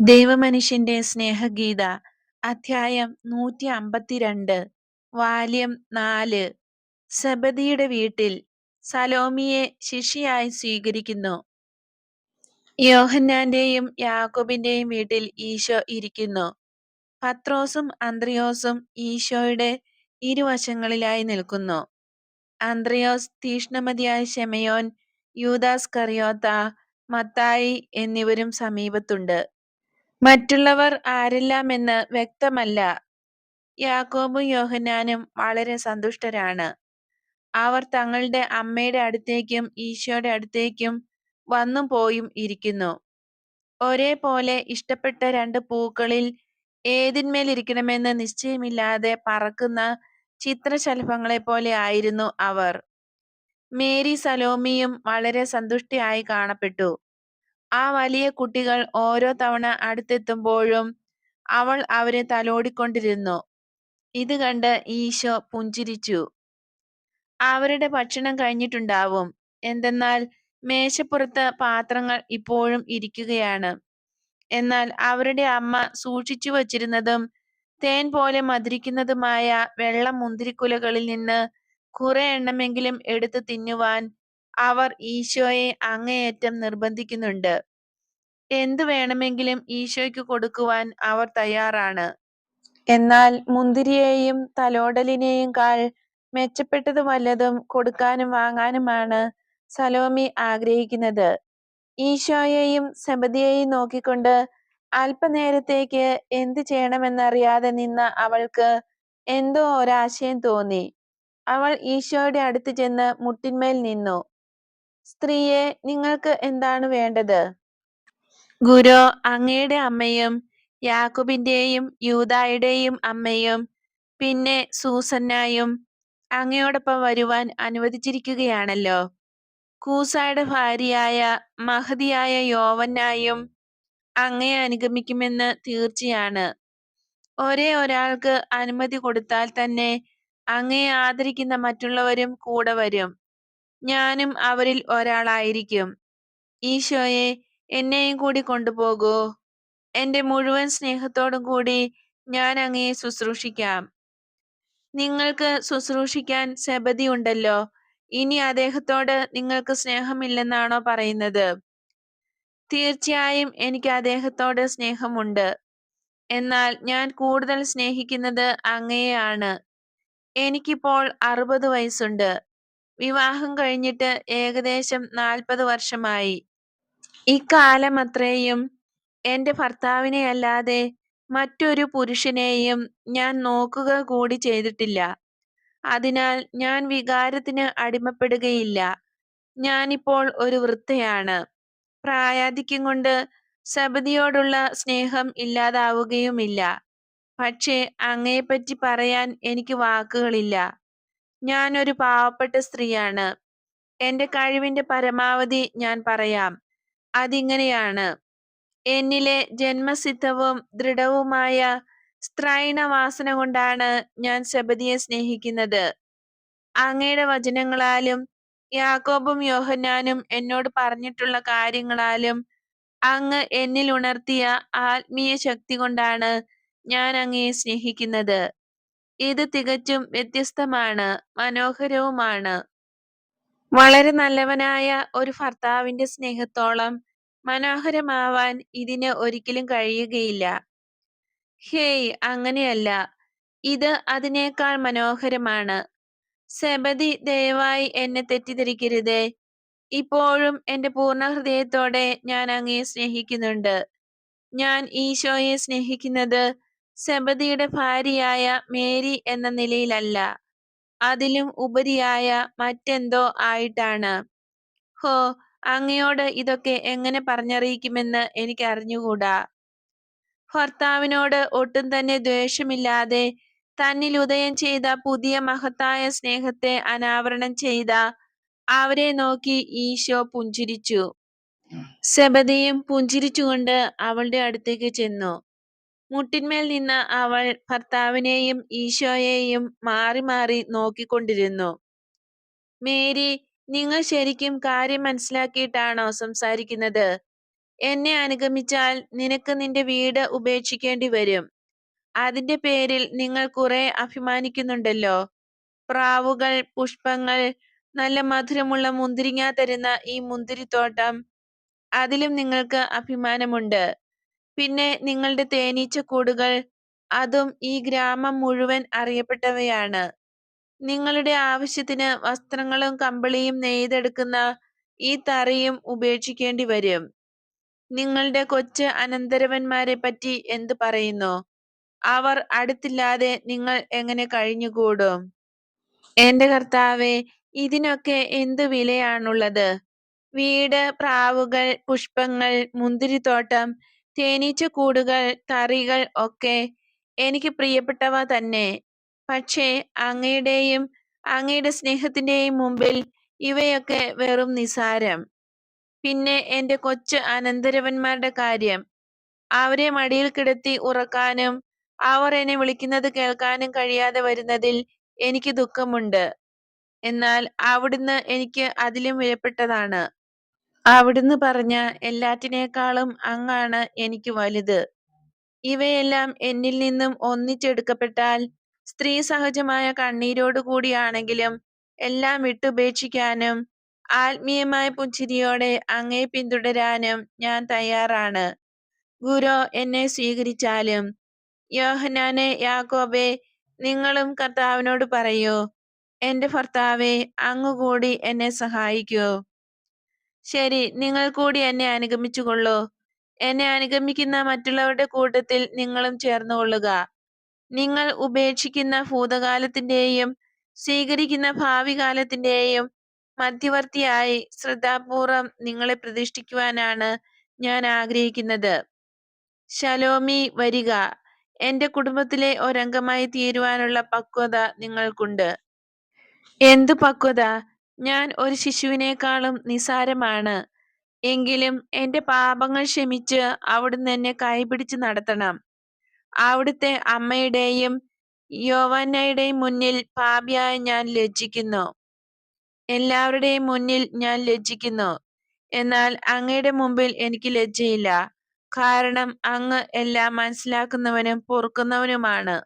ദൈവമനുഷ്യന്റെ സ്നേഹഗീത അധ്യായം നൂറ്റി അമ്പത്തിരണ്ട് വാല്യം നാല്. സബദിയുടെ വീട്ടിൽ സലോമിയെ ശിഷ്യയായി സ്വീകരിക്കുന്നു. യോഹന്നാന്റെയും യാക്കോബിന്റെയും വീട്ടിൽ ഈശോ ഇരിക്കുന്നു. പത്രോസും അന്ത്രയോസും ഈശോയുടെ ഇരുവശങ്ങളിലായി നിൽക്കുന്നു. അന്ത്രയോസ് തീഷ്ണമതിയായ ഷെമയോൻ യൂദാസ് കറിയോത്ത മത്തായി എന്നിവരും സമീപത്തുണ്ട്. മറ്റുള്ളവർ ആരെല്ലാമെന്ന് വ്യക്തമല്ല. യാക്കോബും യോഹന്നാനും വളരെ സന്തുഷ്ടരാണ്. അവർ തങ്ങളുടെ അമ്മയുടെ അടുത്തേക്കും ഈശോയുടെ അടുത്തേക്കും വന്നും പോയും ഇരിക്കുന്നു. ഒരേപോലെ ഇഷ്ടപ്പെട്ട രണ്ട് പൂക്കളിൽ ഏതിന്മേൽ ഇരിക്കണമെന്ന് നിശ്ചയമില്ലാതെ പറക്കുന്ന ചിത്രശലഭങ്ങളെ പോലെ ആയിരുന്നു അവർ. മേരി സലോമിയും വളരെ സന്തുഷ്ടിയായി കാണപ്പെട്ടു. ആ വലിയ കുട്ടികൾ ഓരോ തവണ അടുത്തെത്തുമ്പോഴും അവൾ അവരെ തലോടിക്കൊണ്ടിരുന്നു. ഇത് കണ്ട് ഈശോ പുഞ്ചിരിച്ചു. അവരുടെ ഭക്ഷണം കഴിഞ്ഞിട്ടുണ്ടാവും. എന്തെന്നാൽ മേശപ്പുറത്ത് പാത്രങ്ങൾ ഇപ്പോഴും ഇരിക്കുകയാണ്. എന്നാൽ അവരുടെ അമ്മ സൂക്ഷിച്ചു വച്ചിരുന്നതും തേൻ പോലെ മധുരിക്കുന്നതുമായ വെള്ള മുന്തിരിക്കുലകളിൽ നിന്ന് കുറെ എണ്ണമെങ്കിലും എടുത്തു തിന്നുവാൻ അവർ ഈശോയെ അങ്ങേയറ്റം നിർബന്ധിക്കുന്നുണ്ട്. എന്തു വേണമെങ്കിലും ഈശോയ്ക്ക് കൊടുക്കുവാൻ അവർ തയ്യാറാണ്. എന്നാൽ മുന്തിരിയെയും തലോടലിനെയും കാൾ മെച്ചപ്പെട്ടത് വല്ലതും കൊടുക്കാനും വാങ്ങാനുമാണ് സലോമി ആഗ്രഹിക്കുന്നത്. ഈശോയെയും സബദിയെയും നോക്കിക്കൊണ്ട് അല്പനേരത്തേക്ക് എന്ത് ചെയ്യണമെന്നറിയാതെ നിന്ന അവൾക്ക് എന്തോ ഒരാശയം തോന്നി. അവൾ ഈശോയുടെ അടുത്ത് ചെന്ന് മുട്ടിന്മേൽ നിന്നു. സ്ത്രീയെ നിങ്ങൾക്ക് എന്താണ് വേണ്ടത്? ഗുരു അങ്ങയുടെ അമ്മയും യാക്കോബിന്റെയും യൂതായുടെയും അമ്മയും പിന്നെ സൂസന്നായും അങ്ങയോടൊപ്പം വരുവാൻ അനുവദിച്ചിരിക്കുകയാണല്ലോ. കൂസായുടെ ഭാര്യയായ മഹതിയായ യോവന്നായും അങ്ങയെ അനുഗമിക്കുമെന്ന് തീർച്ചയാണ്. ഒരേ ഒരാൾക്ക് അനുമതി കൊടുത്താൽ തന്നെ അങ്ങയെ ആദരിക്കുന്ന മറ്റുള്ളവരും കൂടെ വരും. ഞാനും അവരിൽ ഒരാളായിരിക്കും. ഈശോയെ എന്നെയും കൂടി കൊണ്ടുപോകൂ. എന്റെ മുഴുവൻ സ്നേഹത്തോടും കൂടി ഞാൻ അങ്ങയെ ശുശ്രൂഷിക്കാം. നിങ്ങൾക്ക് ശുശ്രൂഷിക്കാൻ സെബതി ഉണ്ടല്ലോ. ഇനി അദ്ദേഹത്തോട് നിങ്ങൾക്ക് സ്നേഹമില്ലെന്നാണോ പറയുന്നത്? തീർച്ചയായും എനിക്ക് അദ്ദേഹത്തോട് സ്നേഹമുണ്ട്. എന്നാൽ ഞാൻ കൂടുതൽ സ്നേഹിക്കുന്നത് അങ്ങയെയാണ് എനിക്കിപ്പോൾ അറുപത് വയസ്സുണ്ട്. വിവാഹം കഴിഞ്ഞിട്ട് ഏകദേശം നാൽപ്പത് വർഷമായി. ഇക്കാലമത്രയും എന്റെ ഭർത്താവിനെ അല്ലാതെ മറ്റൊരു പുരുഷനെയും ഞാൻ നോക്കുക കൂടി ചെയ്തിട്ടില്ല. അതിനാൽ ഞാൻ വികാരത്തിന് അടിമപ്പെടുകയില്ല. ഞാനിപ്പോൾ ഒരു വൃദ്ധയാണ്. പ്രായാധിക്യം കൊണ്ട് സബദിയോടുള്ള സ്നേഹം ഇല്ലാതാവുകയുമില്ല. പക്ഷേ അങ്ങയെപ്പറ്റി പറയാൻ എനിക്ക് വാക്കുകളില്ല. ഞാൻ ഒരു പാവപ്പെട്ട സ്ത്രീയാണ്. എന്റെ കഴിവിന്റെ പരമാവധി ഞാൻ പറയാം. അതിങ്ങനെയാണ്. എന്നിലെ ജന്മസിദ്ധവും ദൃഢവുമായ സ്ത്രൈണ വാസന കൊണ്ടാണ് ഞാൻ ശബദിയെ സ്നേഹിക്കുന്നത്. അങ്ങയുടെ വചനങ്ങളാലും യാക്കോബും യോഹന്നാനും എന്നോട് പറഞ്ഞിട്ടുള്ള കാര്യങ്ങളാലും അങ്ങ് എന്നിൽ ഉണർത്തിയ ആത്മീയ ശക്തി കൊണ്ടാണ് ഞാൻ അങ്ങയെ സ്നേഹിക്കുന്നത്. ഇത് തികച്ചും വ്യത്യസ്തമാണ് മനോഹരവുമാണ്. വളരെ നല്ലവനായ ഒരു ഭർത്താവിന്റെ സ്നേഹത്തോളം മനോഹരമാവാൻ ഇതിന് ഒരിക്കലും കഴിയുകയില്ല. ഹേയ് അങ്ങനെയല്ല. ഇത് അതിനേക്കാൾ മനോഹരമാണ്. സെബതി ദയവായി എന്നെ തെറ്റിദ്ധരിക്കരുതേ. ഇപ്പോഴും എന്റെ പൂർണ ഹൃദയത്തോടെ ഞാൻ അങ്ങയെ സ്നേഹിക്കുന്നുണ്ട്. ഞാൻ ഈശോയെ സ്നേഹിക്കുന്നത് സെബദിയുടെ ഭാര്യയായ മേരി എന്ന നിലയിലല്ല. അതിലും ഉപരിയായ മറ്റെന്തോ ആയിട്ടാണ്. ഹോ അങ്ങയോട് ഇതൊക്കെ എങ്ങനെ പറഞ്ഞറിയിക്കുമെന്ന് എനിക്ക് അറിഞ്ഞുകൂടാ ഭർത്താവിനോട് ഒട്ടും തന്നെ ദ്വേഷമില്ലാതെ തന്നിൽ ഉദയം ചെയ്ത പുതിയ മഹത്തായ സ്നേഹത്തെ അനാവരണം ചെയ്ത അവരെ നോക്കി ഈശോ പുഞ്ചിരിച്ചു. സെബദിയും പുഞ്ചിരിച്ചുകൊണ്ട് അവളുടെ അടുത്തേക്ക് ചെന്നു. മുട്ടിന്മേൽ നിന്ന് അവൾ ഭർത്താവിനെയും ഈശോയെയും മാറി മാറി നോക്കിക്കൊണ്ടിരുന്നു. മേരി നിങ്ങൾ ശരിക്കും കാര്യം മനസ്സിലാക്കിയിട്ടാണോ സംസാരിക്കുന്നത്? എന്നെ അനുഗമിച്ചാൽ നിനക്ക് നിന്റെ വീട് ഉപേക്ഷിക്കേണ്ടി വരും. അതിന്റെ പേരിൽ നിങ്ങൾ കുറെ അഭിമാനിക്കുന്നുണ്ടല്ലോ. പ്രാവുകൾ പുഷ്പങ്ങൾ നല്ല മധുരമുള്ള മുന്തിരിങ്ങ തരുന്ന ഈ മുന്തിരിത്തോട്ടം അതിലും നിങ്ങൾക്ക് അഭിമാനമുണ്ട്. പിന്നെ നിങ്ങളുടെ തേനീച്ചക്കൂടുകൾ അതും ഈ ഗ്രാമം മുഴുവൻ അറിയപ്പെട്ടവയാണ്. നിങ്ങളുടെ ആവശ്യത്തിന് വസ്ത്രങ്ങളും കമ്പിളിയും നെയ്തെടുക്കുന്ന ഈ തറിയും ഉപേക്ഷിക്കേണ്ടി വരും. നിങ്ങളുടെ കൊച്ചു അനന്തരവന്മാരെ പറ്റി എന്തു പറയുന്നു? അവർ അടുത്തില്ലാതെ നിങ്ങൾ എങ്ങനെ കഴിഞ്ഞുകൂടും? എന്റെ കർത്താവെ ഇതിനൊക്കെ എന്ത് വിലയാണുള്ളത്? വീട് പ്രാവുകൾ പുഷ്പങ്ങൾ മുന്തിരിത്തോട്ടം തേനീച്ചക്കൂടുകൾ തറികൾ ഒക്കെ എനിക്ക് പ്രിയപ്പെട്ടവ തന്നെ. പക്ഷേ അങ്ങയുടെയും അങ്ങയുടെ സ്നേഹത്തിന്റെയും മുമ്പിൽ ഇവയൊക്കെ വെറും നിസാരം. പിന്നെ എന്റെ കൊച്ചു അനന്തരവന്മാരുടെ കാര്യം. അവരെ മടിയിൽ കിടത്തി ഉറക്കാനും അവർ എന്നെ വിളിക്കുന്നത് കേൾക്കാനും കഴിയാതെ വരുന്നതിൽ എനിക്ക് ദുഃഖമുണ്ട്. എന്നാൽ അവിടുന്ന് എനിക്ക് അതിലും വിലപ്പെട്ടതാണ്. അവിടുന്ന് പറഞ്ഞ എല്ലാറ്റിനേക്കാളും അങ്ങാണ് എനിക്ക് വലുത്. ഇവയെല്ലാം എന്നിൽ നിന്നും ഒന്നിച്ചെടുക്കപ്പെട്ടാൽ സ്ത്രീ സഹജമായ കണ്ണീരോടുകൂടിയാണെങ്കിലും എല്ലാം വിട്ടുപേക്ഷിക്കാനും ആത്മീയമായ പുഞ്ചിരിയോടെ അങ്ങേ പിന്തുടരാനും ഞാൻ തയ്യാറാണ്. ഗുരു എന്നെ സ്വീകരിച്ചാലും യോഹനാനെ യാക്കോബെ നിങ്ങളും കർത്താവിനോട് പറയൂ എന്റെ ഭർത്താവെ അങ്ങുകൂടി എന്നെ സഹായിക്കൂ. ശരി നിങ്ങൾ കൂടി എന്നെ അനുഗമിച്ചുകൊള്ളൂ. എന്നെ അനുഗമിക്കുന്ന മറ്റുള്ളവരുടെ കൂട്ടത്തിൽ നിങ്ങളും ചേർന്നുകൊള്ളുക. നിങ്ങൾ ഉപേക്ഷിക്കുന്ന ഭൂതകാലത്തിന്റെയും സ്വീകരിക്കുന്ന ഭാവി കാലത്തിന്റെയും മധ്യവർത്തിയായി ശ്രദ്ധാപൂർവം നിങ്ങളെ പ്രതിഷ്ഠിക്കുവാനാണ് ഞാൻ ആഗ്രഹിക്കുന്നത്. ശലോമി വരിക. എന്റെ കുടുംബത്തിലെ ഒരംഗമായി തീരുവാനുള്ള പക്വത നിങ്ങൾക്കുണ്ട്. എന്തു പക്വത? ഞാൻ ഒരു ശിശുവിനേക്കാളും നിസാരമാണ് എങ്കിലും എന്റെ പാപങ്ങൾ ക്ഷമിച്ച് അവിടുന്ന് എന്നെ കൈപിടിച്ച് നടത്തണം. അവിടുത്തെ അമ്മയുടെയും യോവന്നയുടെയും മുന്നിൽ പാപിയായ ഞാൻ ലജ്ജിക്കുന്നു. എല്ലാവരുടെയും മുന്നിൽ ഞാൻ ലജ്ജിക്കുന്നു. എന്നാൽ അങ്ങയുടെ മുമ്പിൽ എനിക്ക് ലജ്ജയില്ല. കാരണം അങ്ങ് എല്ലാം മനസ്സിലാക്കുന്നവനും പൊറുക്കുന്നവനുമാണ്.